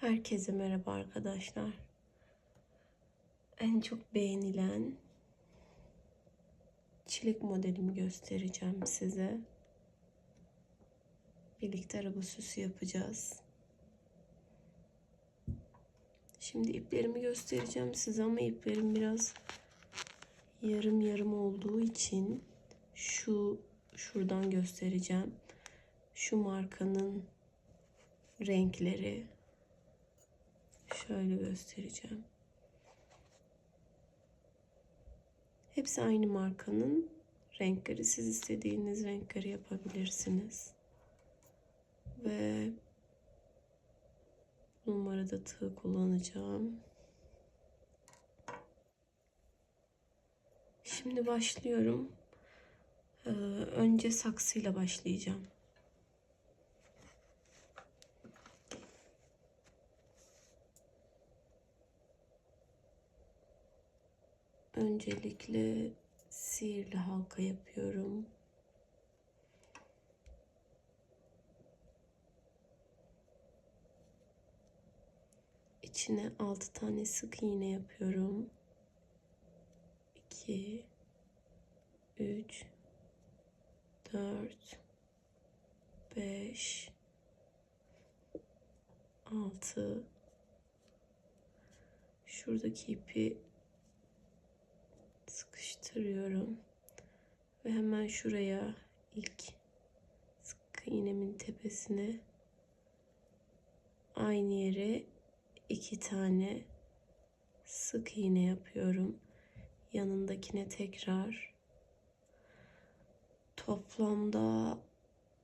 Herkese merhaba arkadaşlar. En çok beğenilen çilek modelimi göstereceğim size. Birlikte araba süsü yapacağız. Şimdi iplerimi göstereceğim size ama iplerim biraz yarım yarım olduğu için şu şuradan göstereceğim. Şu markanın renkleri Şöyle göstereceğim. Hepsi aynı markanın renkleri. Siz istediğiniz renkleri yapabilirsiniz. Ve numarada tığ kullanacağım. Şimdi başlıyorum. Ee, önce saksıyla başlayacağım. Öncelikle sihirli halka yapıyorum. İçine 6 tane sık iğne yapıyorum. 2 3 4 5 6 Şuradaki ipi sıkıştırıyorum. Ve hemen şuraya ilk sık iğnemin tepesine aynı yere iki tane sık iğne yapıyorum. Yanındakine tekrar toplamda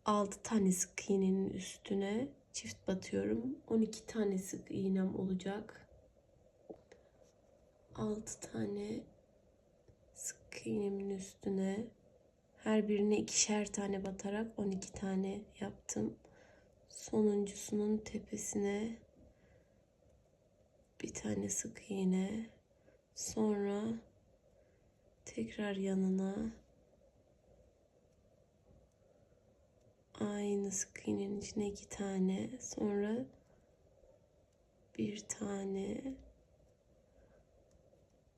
6 tane sık iğnenin üstüne çift batıyorum. 12 tane sık iğnem olacak. 6 tane sık iğnemin üstüne her birine ikişer tane batarak 12 tane yaptım. Sonuncusunun tepesine bir tane sık iğne. Sonra tekrar yanına aynı sık iğnenin içine iki tane. Sonra bir tane.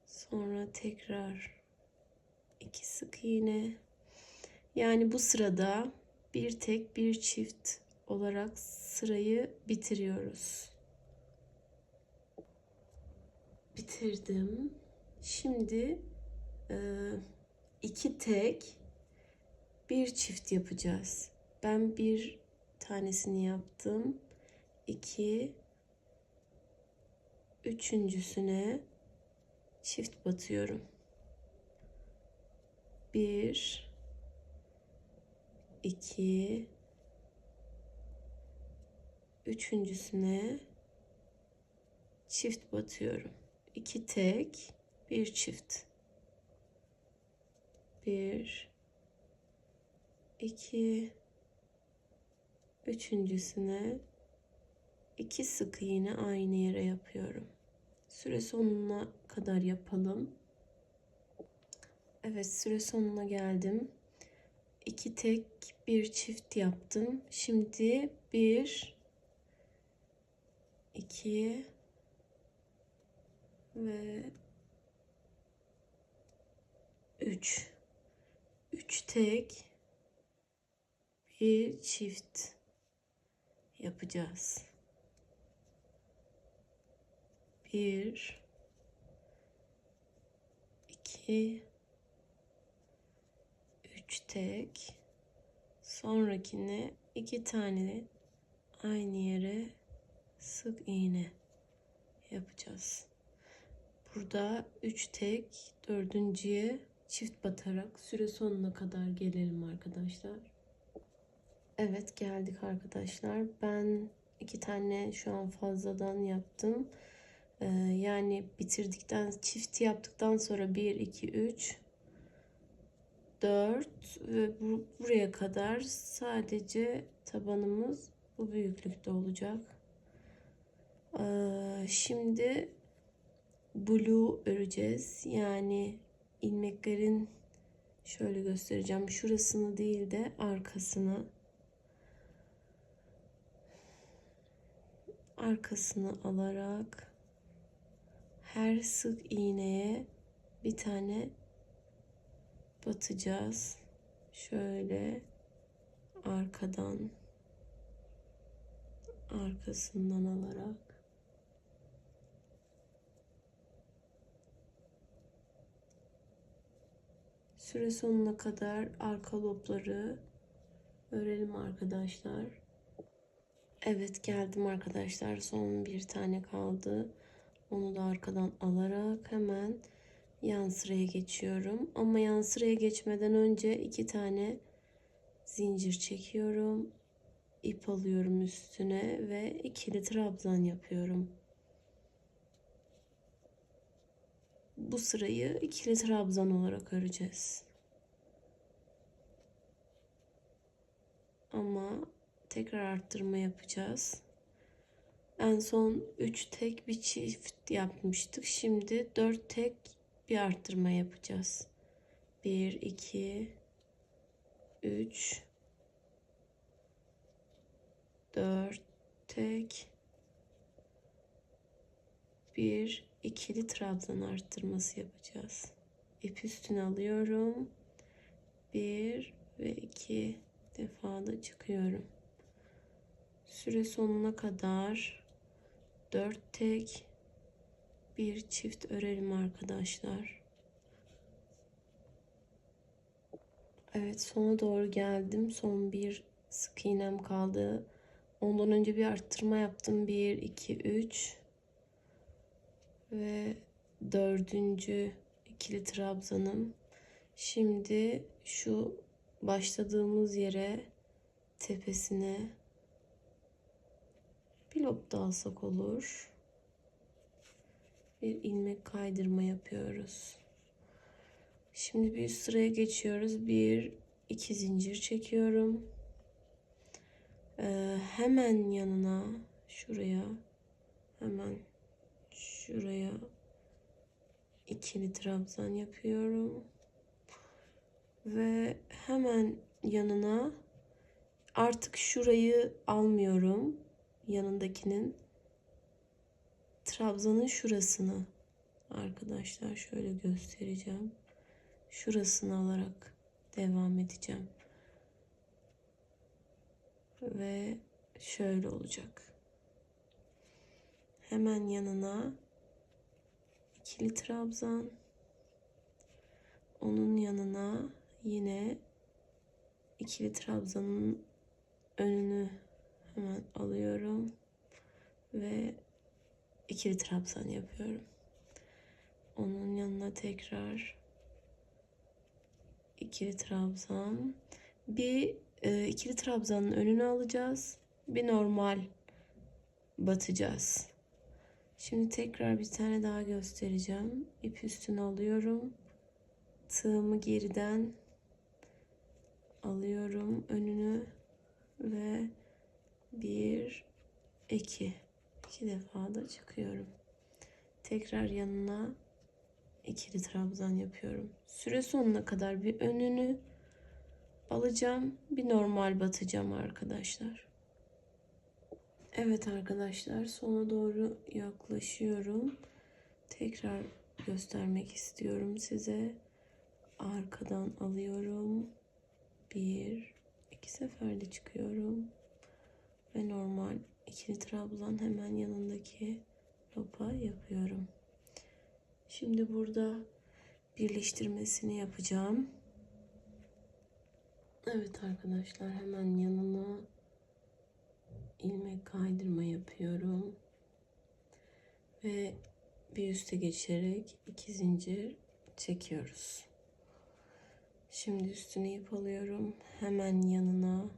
Sonra tekrar iki sık iğne. Yani bu sırada bir tek bir çift olarak sırayı bitiriyoruz. Bitirdim. Şimdi e, iki tek bir çift yapacağız. Ben bir tanesini yaptım. İki üçüncüsüne çift batıyorum bir, iki, üçüncüsüne çift batıyorum. İki tek, bir çift. Bir, iki, üçüncüsüne iki sık iğne aynı yere yapıyorum. Süre sonuna kadar yapalım. Evet süre sonuna geldim. İki tek bir çift yaptım. Şimdi bir iki ve üç. Üç tek bir çift yapacağız. Bir iki 3 tek sonrakine iki tane aynı yere sık iğne yapacağız. Burada 3 tek dördüncüye çift batarak süre sonuna kadar gelelim arkadaşlar. Evet geldik arkadaşlar. Ben iki tane şu an fazladan yaptım. Ee, yani bitirdikten çift yaptıktan sonra 1 2 3 4 ve bu, buraya kadar sadece tabanımız bu büyüklükte olacak. Ee, şimdi blue öreceğiz. Yani ilmeklerin şöyle göstereceğim. Şurasını değil de arkasını arkasını alarak her sık iğneye bir tane batacağız. Şöyle arkadan arkasından alarak süre sonuna kadar arka lobları örelim arkadaşlar. Evet geldim arkadaşlar. Son bir tane kaldı. Onu da arkadan alarak hemen yan sıraya geçiyorum. Ama yan sıraya geçmeden önce iki tane zincir çekiyorum. ip alıyorum üstüne ve ikili trabzan yapıyorum. Bu sırayı ikili trabzan olarak öreceğiz. Ama tekrar arttırma yapacağız. En son 3 tek bir çift yapmıştık. Şimdi 4 tek bir arttırma yapacağız. 1 2 3 4 tek bir ikili trabzan arttırması yapacağız. İp üstüne alıyorum. 1 ve 2 defa da çıkıyorum. Süre sonuna kadar 4 tek bir çift örelim arkadaşlar. Evet sona doğru geldim. Son bir sık iğnem kaldı. Ondan önce bir arttırma yaptım. 1, 2, 3 ve dördüncü ikili trabzanım. Şimdi şu başladığımız yere tepesine bir lob da alsak olur. Bir ilmek kaydırma yapıyoruz. Şimdi bir sıraya geçiyoruz. Bir, iki zincir çekiyorum. Ee, hemen yanına şuraya hemen şuraya ikili trabzan yapıyorum. Ve hemen yanına artık şurayı almıyorum. Yanındakinin trabzanın şurasını arkadaşlar şöyle göstereceğim. Şurasını alarak devam edeceğim. Ve şöyle olacak. Hemen yanına ikili trabzan. Onun yanına yine ikili trabzanın önünü hemen alıyorum ve ikili trabzan yapıyorum. Onun yanına tekrar ikili trabzan. Bir e, ikili trabzanın önünü alacağız. Bir normal batacağız. Şimdi tekrar bir tane daha göstereceğim. İp üstüne alıyorum. Tığımı geriden alıyorum önünü ve bir iki iki defa da çıkıyorum. Tekrar yanına ikili trabzan yapıyorum. Süre sonuna kadar bir önünü alacağım. Bir normal batacağım arkadaşlar. Evet arkadaşlar sona doğru yaklaşıyorum. Tekrar göstermek istiyorum size. Arkadan alıyorum. Bir, iki seferde çıkıyorum. Ve normal ikili trabzan hemen yanındaki lopa yapıyorum. Şimdi burada birleştirmesini yapacağım. Evet arkadaşlar hemen yanına ilmek kaydırma yapıyorum. Ve bir üste geçerek iki zincir çekiyoruz. Şimdi üstüne ip alıyorum. Hemen yanına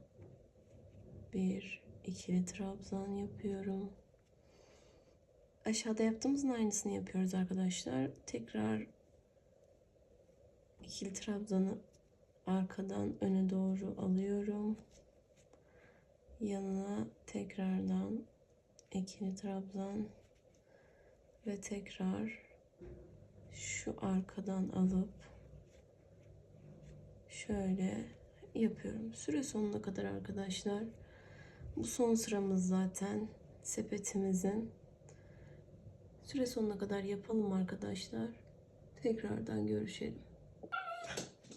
bir ikili trabzan yapıyorum. Aşağıda yaptığımızın aynısını yapıyoruz arkadaşlar. Tekrar ikili trabzanı arkadan öne doğru alıyorum. Yanına tekrardan ikili trabzan ve tekrar şu arkadan alıp şöyle yapıyorum. Süre sonuna kadar arkadaşlar. Bu son sıramız zaten. sepetimizin. Süre sonuna kadar yapalım arkadaşlar. Tekrardan görüşelim.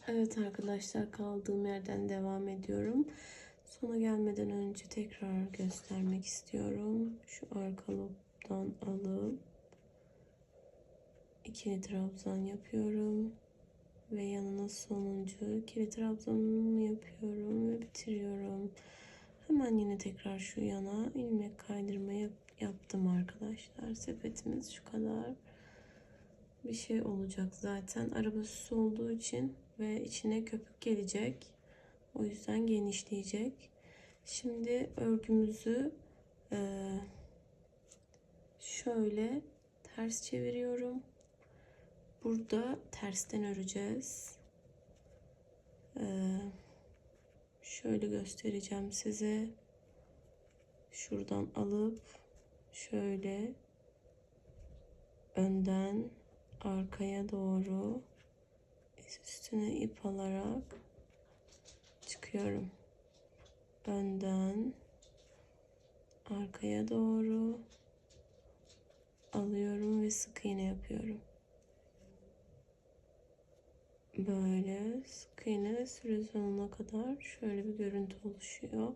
Evet arkadaşlar kaldığım yerden devam ediyorum. Sona gelmeden önce tekrar göstermek istiyorum. Şu arka lobdan alıp ikili trabzan yapıyorum ve yanına sonuncu ikili trabzanımı yapıyorum ve bitiriyorum. Hemen yine tekrar şu yana ilmek kaydırma yap- yaptım arkadaşlar. Sepetimiz şu kadar bir şey olacak zaten. Araba süsü olduğu için ve içine köpük gelecek. O yüzden genişleyecek. Şimdi örgümüzü eee, şöyle ters çeviriyorum. Burada tersten öreceğiz. Eee, şöyle göstereceğim size. Şuradan alıp şöyle önden arkaya doğru üstüne ip alarak çıkıyorum. Önden arkaya doğru alıyorum ve sık iğne yapıyorum. Böyle sık iğne süre sonuna kadar şöyle bir görüntü oluşuyor.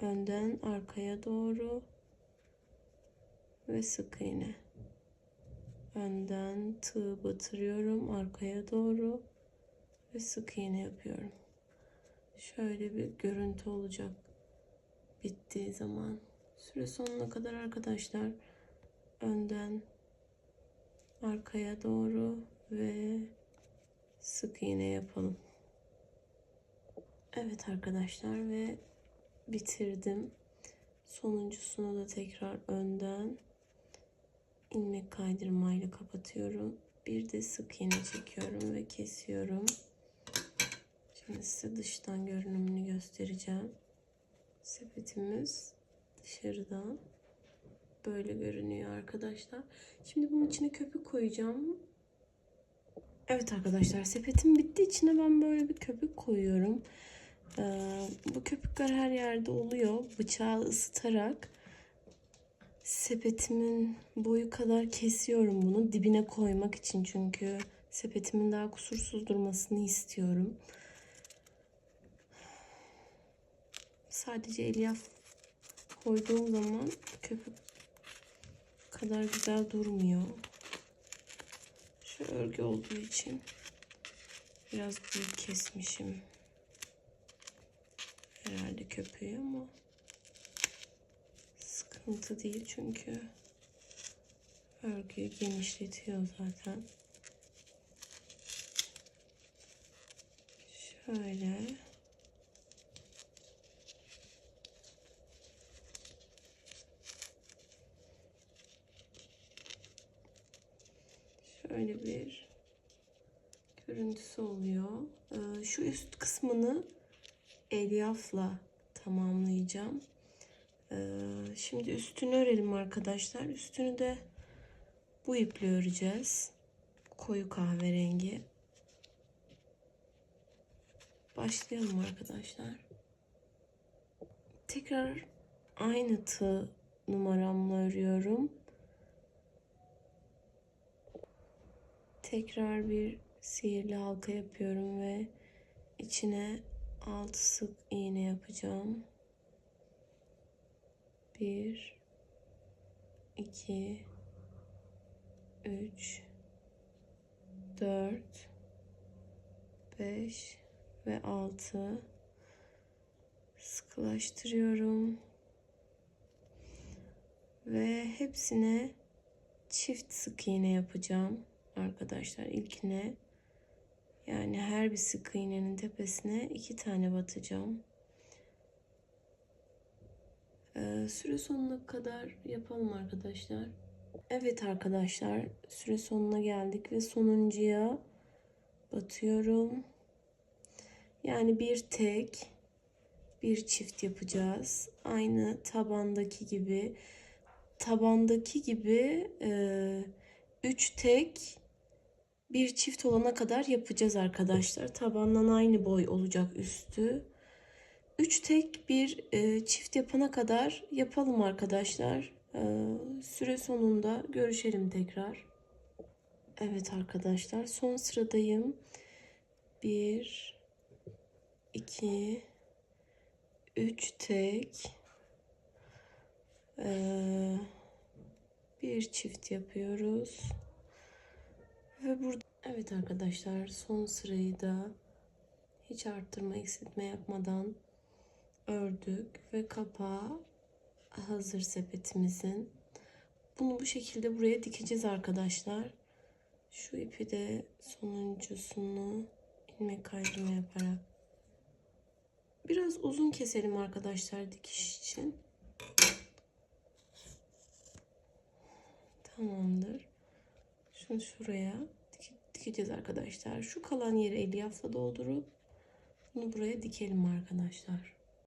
Önden arkaya doğru ve sık iğne. Önden tığ batırıyorum arkaya doğru ve sık iğne yapıyorum. Şöyle bir görüntü olacak bittiği zaman. Süre sonuna kadar arkadaşlar önden arkaya doğru ve sık iğne yapalım. Evet arkadaşlar ve bitirdim. Sonuncusunu da tekrar önden ilmek kaydırmayla kapatıyorum. Bir de sık iğne çekiyorum ve kesiyorum. Şimdi size dıştan görünümünü göstereceğim. Sepetimiz dışarıda böyle görünüyor arkadaşlar. Şimdi bunun içine köpük koyacağım. Evet arkadaşlar sepetim bitti. İçine ben böyle bir köpük koyuyorum. Ee, bu köpükler her yerde oluyor. Bıçağı ısıtarak sepetimin boyu kadar kesiyorum bunu. Dibine koymak için çünkü sepetimin daha kusursuz durmasını istiyorum. Sadece elyaf koyduğum zaman köpük kadar güzel durmuyor. Şu örgü olduğu için biraz büyük kesmişim. Herhalde köpüğü ama sıkıntı değil çünkü örgüyü genişletiyor zaten. Şöyle bir görüntüsü oluyor. Ee, şu üst kısmını elyafla tamamlayacağım. Ee, şimdi üstünü örelim arkadaşlar. Üstünü de bu iple öreceğiz. Koyu kahverengi. Başlayalım arkadaşlar. Tekrar aynı tığ numaramla örüyorum. Tekrar bir sihirli halka yapıyorum ve içine 6 sık iğne yapacağım. 1 2 3 4 5 ve 6 sıkılaştırıyorum ve hepsine çift sık iğne yapacağım arkadaşlar ilkine yani her bir sık iğnenin tepesine iki tane batacağım. Ee, süre sonuna kadar yapalım arkadaşlar. Evet arkadaşlar süre sonuna geldik ve sonuncuya batıyorum. Yani bir tek bir çift yapacağız. Aynı tabandaki gibi. Tabandaki gibi 3 e, tek bir çift olana kadar yapacağız arkadaşlar. Tabandan aynı boy olacak üstü. 3 tek bir e, çift yapana kadar yapalım arkadaşlar. E, süre sonunda görüşelim tekrar. Evet arkadaşlar son sıradayım. 1 2 3 tek e, bir çift yapıyoruz. Ve burada evet arkadaşlar son sırayı da hiç arttırma eksiltme yapmadan ördük ve kapağı hazır sepetimizin. Bunu bu şekilde buraya dikeceğiz arkadaşlar. Şu ipi de sonuncusunu ilmek kaydırma yaparak biraz uzun keselim arkadaşlar dikiş için. Tamamdır. Şunu şuraya dikeceğiz arkadaşlar. Şu kalan yeri elyafla doldurup bunu buraya dikelim arkadaşlar.